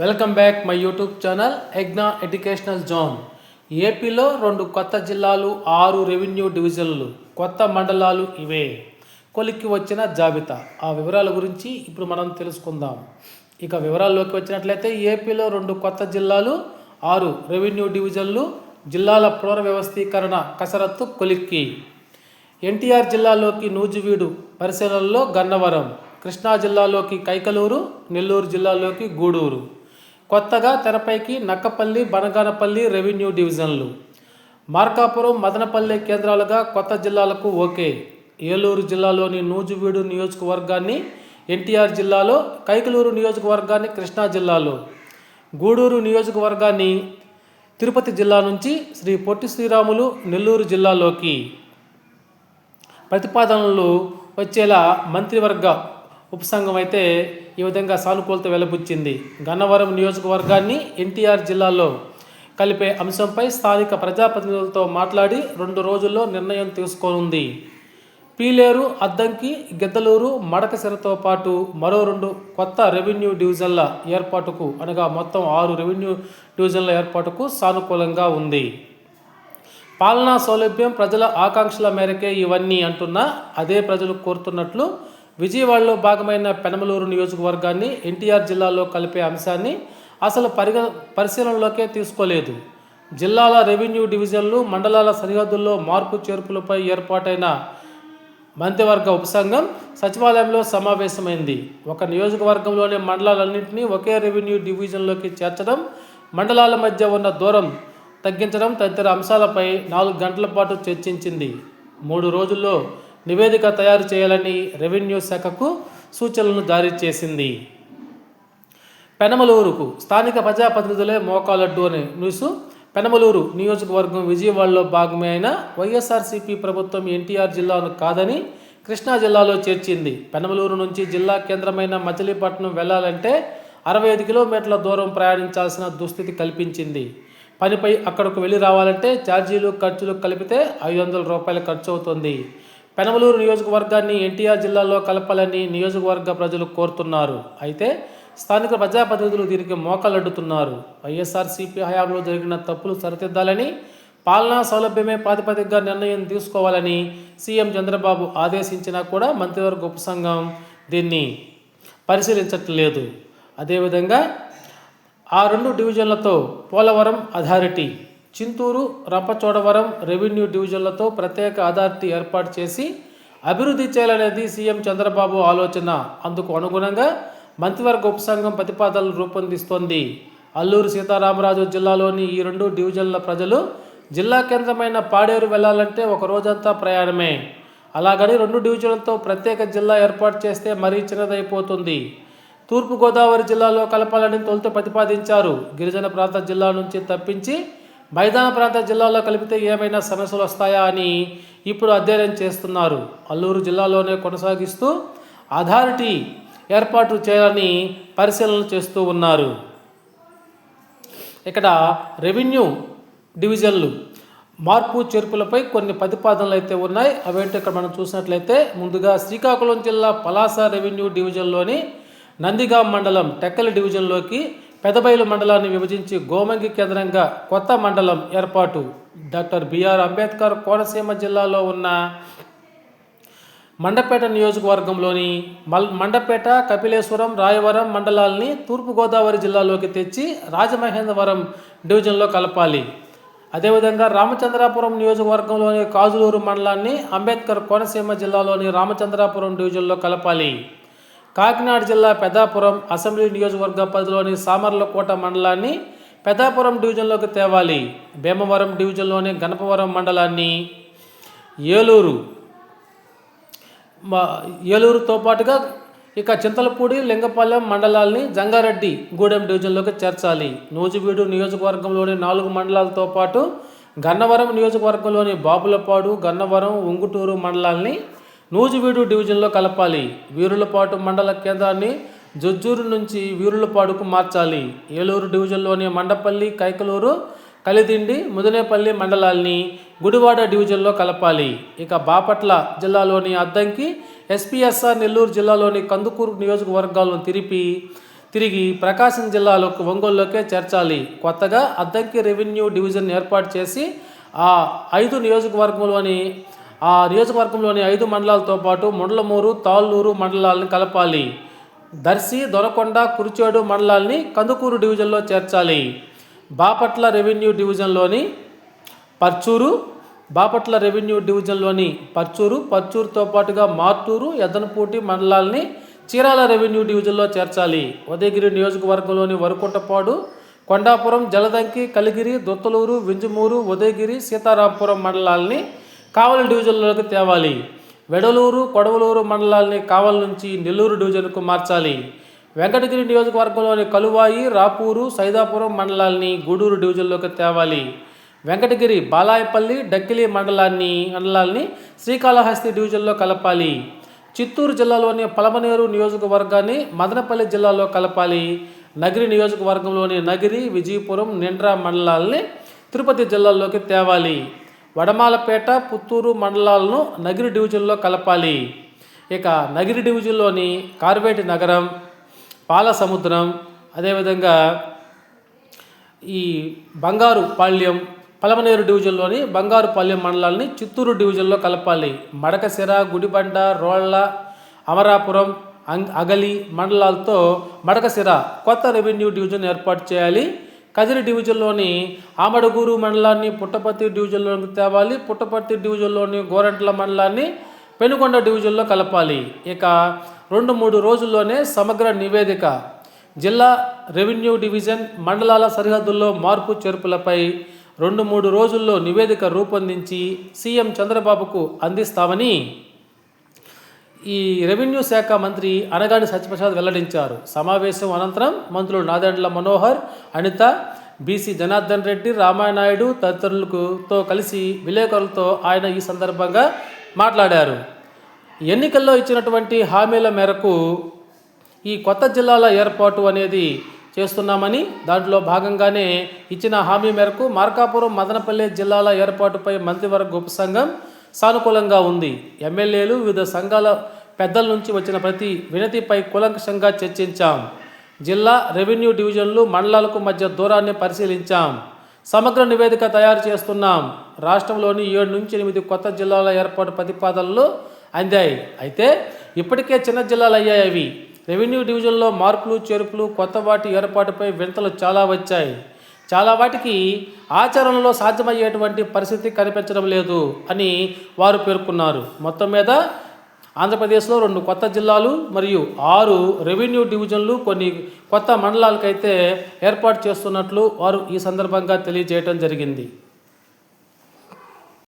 Welcome back my YouTube channel ఎగ్నా educational zone. ఏపీలో రెండు కొత్త జిల్లాలు ఆరు రెవెన్యూ డివిజన్లు కొత్త మండలాలు ఇవే. కొలిక్కి వచ్చిన జాబితా. ఆ వివరాల గురించి ఇప్పుడు మనం తెలుసుకుందాం. ఇక వివరాల్లోకి వచ్చినట్లయితే ఏపీలో రెండు కొత్త జిల్లాలు ఆరు రెవెన్యూ డివిజన్లు జిల్లాల పునర్వ్యవస్థీకరణ కసరత్తు కొలిక్కి. ఎన్టీఆర్ జిల్లాలోకి నూజివీడు పరిశీలనలో గన్నవరం కృష్ణా జిల్లాలోకి కైకలూరు నెల్లూరు జిల్లాలోకి గూడూరు. కొత్తగా తెరపైకి నక్కపల్లి బనగానపల్లి రెవెన్యూ డివిజన్లు. మార్కాపురం మదనపల్లె కేంద్రాలుగా కొత్త జిల్లాలకు ఓకే. ఏలూరు జిల్లాలోని నూజివీడు నియోజకవర్గాన్ని ఎన్టీఆర్ జిల్లాలో కైకలూరు నియోజకవర్గాన్ని కృష్ణా జిల్లాలో. గూడూరు నియోజకవర్గాన్ని తిరుపతి జిల్లా నుంచి శ్రీ పొట్టి శ్రీరాములు నెల్లూరు జిల్లాలోకి. ప్రతిపాదనలు వచ్చేలా మంత్రివర్గ ఉపసంఘం అయితే ఈ విధంగా సానుకూలత వెలబుచ్చింది. గన్నవరం నియోజకవర్గాన్ని ఎన్టీఆర్ జిల్లాలో కలిపే అంశంపై స్థానిక ప్రజాప్రతినిధులతో మాట్లాడి రెండు రోజుల్లో నిర్ణయం తీసుకోనుంది. పీలేరు అద్దంకి గిద్దలూరు మడకసిరతో పాటు మరో రెండు కొత్త రెవెన్యూ డివిజన్ల ఏర్పాటుకు అనగా మొత్తం ఆరు రెవెన్యూ డివిజన్ల ఏర్పాటుకు సానుకూలంగా ఉంది. పాలనా సౌలభ్యం ప్రజల ఆకాంక్షల మేరకే ఇవన్నీ అంటున్నా అదే ప్రజలు కోరుతున్నట్లు విజయవాడలో భాగమైన పెనమలూరు నియోజకవర్గాన్ని ఎన్టీఆర్ జిల్లాలో కలిపే అంశాన్ని అసలు పరిగ పరిశీలనలోకే తీసుకోలేదు. జిల్లాల రెవెన్యూ డివిజన్లు మండలాల సరిహద్దుల్లో మార్పు చేర్పులపై ఏర్పాటైన మంత్రివర్గ ఉపసంఘం సచివాలయంలో సమావేశమైంది. ఒక నియోజకవర్గంలోని మండలాలన్నింటినీ ఒకే రెవెన్యూ డివిజన్లోకి చేర్చడం మండలాల మధ్య ఉన్న దూరం తగ్గించడం తదితర అంశాలపై నాలుగు గంటల పాటు చర్చించింది. మూడు రోజుల్లో నివేదిక తయారు చేయాలని రెవెన్యూ శాఖకు సూచనలను జారీ చేసింది. పెనమలూరుకు స్థానిక ప్రజాప్రతినిధులే మోకాలడ్డు అనే న్యూస్. పెనమలూరు నియోజకవర్గం విజయవాడలో భాగమే అయిన వైఎస్ఆర్సీపీ ప్రభుత్వం ఎన్టీఆర్ జిల్లాను కాదని కృష్ణా జిల్లాలో చేర్చింది. పెనమలూరు నుంచి జిల్లా కేంద్రమైన మచిలీపట్నం వెళ్ళాలంటే అరవై ఐదు కిలోమీటర్ల దూరం ప్రయాణించాల్సిన దుస్థితి కల్పించింది. పనిపై అక్కడకు వెళ్ళి రావాలంటే ఛార్జీలు ఖర్చులు కలిపితే ఐదు వందల రూపాయలు ఖర్చు అవుతుంది పెనమలూరు నియోజకవర్గాన్ని ఎన్టీఆర్ జిల్లాలో కలపాలని నియోజకవర్గ ప్రజలు కోరుతున్నారు. అయితే స్థానిక ప్రజాప్రతినిధులు దీనికి మోకాలడ్డుతున్నారు. వైఎస్ఆర్సీపీ హయాంలో జరిగిన తప్పులు సరిదిద్దాలని పాలనా సౌలభ్యమే ప్రాతిపదికగా నిర్ణయం తీసుకోవాలని సీఎం చంద్రబాబు ఆదేశించినా కూడా మంత్రివర్గ ఉపసంఘం దీన్ని పరిశీలించట్లేదు. అదేవిధంగా ఆ రెండు డివిజన్లతో పోలవరం అథారిటీ చింతూరు రంపచోడవరం రెవెన్యూ డివిజన్లతో ప్రత్యేక అథారిటీ ఏర్పాటు చేసి అభివృద్ధి చేయాలనేది సీఎం చంద్రబాబు ఆలోచన. అందుకు అనుగుణంగా మంత్రివర్గ ఉపసంఘం ప్రతిపాదనలు రూపొందిస్తోంది. అల్లూరు సీతారామరాజు జిల్లాలోని ఈ రెండు డివిజన్ల ప్రజలు జిల్లా కేంద్రమైన పాడేరు వెళ్ళాలంటే ఒక రోజంతా ప్రయాణమే. అలాగని రెండు డివిజన్లతో ప్రత్యేక జిల్లా ఏర్పాటు చేస్తే మరీ చిన్నదైపోతుంది. తూర్పుగోదావరి జిల్లాలో కలపాలని తొలుత ప్రతిపాదించారు. గిరిజన ప్రాంత జిల్లా నుంచి తప్పించి మైదాన ప్రాంత జిల్లాలో కలిపితే ఏమైనా సమస్యలు వస్తాయా అని ఇప్పుడు అధ్యయనం చేస్తున్నారు. అల్లూరు జిల్లాలోనే కొనసాగిస్తూ అథారిటీ ఏర్పాటు చేయాలని పరిశీలనలు చేస్తూ ఉన్నారు. ఇక్కడ రెవెన్యూ డివిజన్లు మార్పు చేర్పులపై కొన్ని ప్రతిపాదనలు అయితే ఉన్నాయి. అవేంటో ఇక్కడ మనం చూసినట్లయితే ముందుగా శ్రీకాకుళం జిల్లా పలాస రెవెన్యూ డివిజన్లోని నందిగాం మండలం టెక్కలి డివిజన్లోకి పెదబైలు మండలాన్ని విభజించి గోమంగి కేంద్రంగా కొత్త మండలం ఏర్పాటు. డాక్టర్ బిఆర్ అంబేద్కర్ కోనసీమ జిల్లాలో ఉన్న మండపేట నియోజకవర్గంలోని మల్ మండపేట కపిలేశ్వరం రాయవరం మండలాల్ని తూర్పుగోదావరి జిల్లాలోకి తెచ్చి రాజమహేంద్రవరం డివిజన్లో కలపాలి. అదేవిధంగా రామచంద్రాపురం నియోజకవర్గంలోని కాజులూరు మండలాన్ని అంబేద్కర్ కోనసీమ జిల్లాలోని రామచంద్రాపురం డివిజన్లో కలపాలి. కాకినాడ జిల్లా పెదాపురం అసెంబ్లీ నియోజకవర్గ పరిధిలోని సామర్లకోట మండలాన్ని పెదాపురం డివిజన్లోకి తేవాలి. భీమవరం డివిజన్లోని గణపవరం మండలాన్ని ఏలూరు ఏలూరుతో పాటుగా ఇక చింతలపూడి లింగపాలెం మండలాల్ని జంగారెడ్డి గూడెం డివిజన్లోకి చేర్చాలి. నూజివీడు నియోజకవర్గంలోని నాలుగు మండలాలతో పాటు గన్నవరం నియోజకవర్గంలోని బాపులపాడు గన్నవరం ఉంగుటూరు మండలాల్ని నూజివీడు డివిజన్లో కలపాలి. వీరులపాటు మండల కేంద్రాన్ని జొజ్జూరు నుంచి వీరులపాడుకు మార్చాలి. ఏలూరు డివిజన్లోని మండపల్లి కైకలూరు కలిదిండి ముదనేపల్లి మండలాల్ని గుడివాడ డివిజన్లో కలపాలి. ఇక బాపట్ల జిల్లాలోని అద్దంకి ఎస్పీఎస్ఆర్ నెల్లూరు జిల్లాలోని కందుకూరు నియోజకవర్గాలను తిరిపి తిరిగి ప్రకాశం జిల్లాలోకి ఒంగోలులోకే చేర్చాలి. కొత్తగా అద్దంకి రెవెన్యూ డివిజన్ ఏర్పాటు చేసి ఆ ఐదు నియోజకవర్గంలోని ఆ నియోజకవర్గంలోని ఐదు మండలాలతో పాటు ముండ్లమూరు తాళ్ళూరు మండలాలను కలపాలి. దర్శి దొరకొండ కురిచేడు మండలాల్ని కందుకూరు డివిజన్లో చేర్చాలి. బాపట్ల రెవెన్యూ డివిజన్లోని పర్చూరు బాపట్ల రెవెన్యూ డివిజన్లోని పర్చూరు పర్చూరుతో పాటుగా మార్టూరు ఎదనపూటి మండలాల్ని చీరాల రెవెన్యూ డివిజన్లో చేర్చాలి. ఉదయగిరి నియోజకవర్గంలోని వరుకుంటపాడు కొండాపురం జలదంకి కలిగిరి దొత్తలూరు వింజమూరు ఉదయగిరి సీతారాంపురం మండలాల్ని కావలి డివిజన్లోకి తేవాలి. వెడలూరు కొడవలూరు మండలాల్ని కావలి నుంచి నెల్లూరు డివిజన్కు మార్చాలి. వెంకటగిరి నియోజకవర్గంలోని కలువాయి రాపూరు సైదాపురం మండలాల్ని గూడూరు డివిజన్లోకి తేవాలి. వెంకటగిరి బాలాయపల్లి డక్కిలి మండలాన్ని మండలాల్ని శ్రీకాళహస్తి డివిజన్లో కలపాలి. చిత్తూరు జిల్లాలోని పలమనేరు నియోజకవర్గాన్ని మదనపల్లి జిల్లాలో కలపాలి. నగిరి నియోజకవర్గంలోని నగిరి విజయపురం నిండ్రా మండలాల్ని తిరుపతి జిల్లాలోకి తేవాలి. వడమాలపేట పుత్తూరు మండలాలను నగిరి డివిజన్లో కలపాలి. ఇక నగిరి డివిజన్లోని కార్వేటి నగరం పాల సముద్రం అదేవిధంగా ఈ బంగారు పాళ్యం పలమనేరు డివిజన్లోని బంగారు పాళ్యం మండలాన్ని చిత్తూరు డివిజన్లో కలపాలి. మడకసిర గుడిబండ రోళ్ళ అమరాపురం అంగ్ అగలి మండలాలతో మడకసిర కొత్త రెవెన్యూ డివిజన్ ఏర్పాటు చేయాలి. కదిరి డివిజన్లోని ఆమడగూరు మండలాన్ని పుట్టపర్తి డివిజన్లోకి తేవాలి పుట్టపర్తి డివిజన్లోని గోరంట్ల మండలాన్ని పెనుకొండ డివిజన్లో కలపాలి. ఇక రెండు మూడు రోజుల్లోనే సమగ్ర నివేదిక. జిల్లా రెవెన్యూ డివిజన్ మండలాల సరిహద్దుల్లో మార్పు చేర్పులపై రెండు మూడు రోజుల్లో నివేదిక రూపొందించి సీఎం చంద్రబాబుకు అందిస్తామని ఈ రెవెన్యూ శాఖ మంత్రి అనగాని సత్యప్రసాద్ వెల్లడించారు. సమావేశం అనంతరం మంత్రులు నాదెండ్ల మనోహర్ అనిత బీసీ జనార్దన్ రెడ్డి రామానాయుడు తదితరులతో కలిసి విలేకరులతో ఆయన ఈ సందర్భంగా మాట్లాడారు. ఎన్నికల్లో ఇచ్చినటువంటి హామీల మేరకు ఈ కొత్త జిల్లాల ఏర్పాటు అనేది చేస్తున్నామని దాంట్లో భాగంగానే ఇచ్చిన హామీ మేరకు మార్కాపురం మదనపల్లి జిల్లాల ఏర్పాటుపై మంత్రివర్గ ఉపసంఘం సానుకూలంగా ఉంది. ఎమ్మెల్యేలు వివిధ సంఘాల పెద్దల నుంచి వచ్చిన ప్రతి వినతిపై కులంకషంగా చర్చించాం. జిల్లా రెవెన్యూ డివిజన్లు మండలాలకు మధ్య దూరాన్ని పరిశీలించాం. సమగ్ర నివేదిక తయారు చేస్తున్నాం. రాష్ట్రంలోని ఏడు నుంచి ఎనిమిది కొత్త జిల్లాల ఏర్పాటు ప్రతిపాదనలు అందాయి. అయితే ఇప్పటికే చిన్న జిల్లాలు అయ్యాయి అవి. రెవెన్యూ డివిజన్లో మార్పులు చేర్పులు కొత్త వాటి ఏర్పాటుపై వింతలు చాలా వచ్చాయి. చాలా వాటికి ఆచరణలో సాధ్యమయ్యేటువంటి పరిస్థితి కనిపించడం లేదు అని వారు పేర్కొన్నారు. మొత్తం మీద ఆంధ్రప్రదేశ్లో రెండు కొత్త జిల్లాలు మరియు ఆరు రెవెన్యూ డివిజన్లు కొన్ని కొత్త మండలాలకైతే ఏర్పాటు చేస్తున్నట్లు వారు ఈ సందర్భంగా తెలియజేయడం జరిగింది.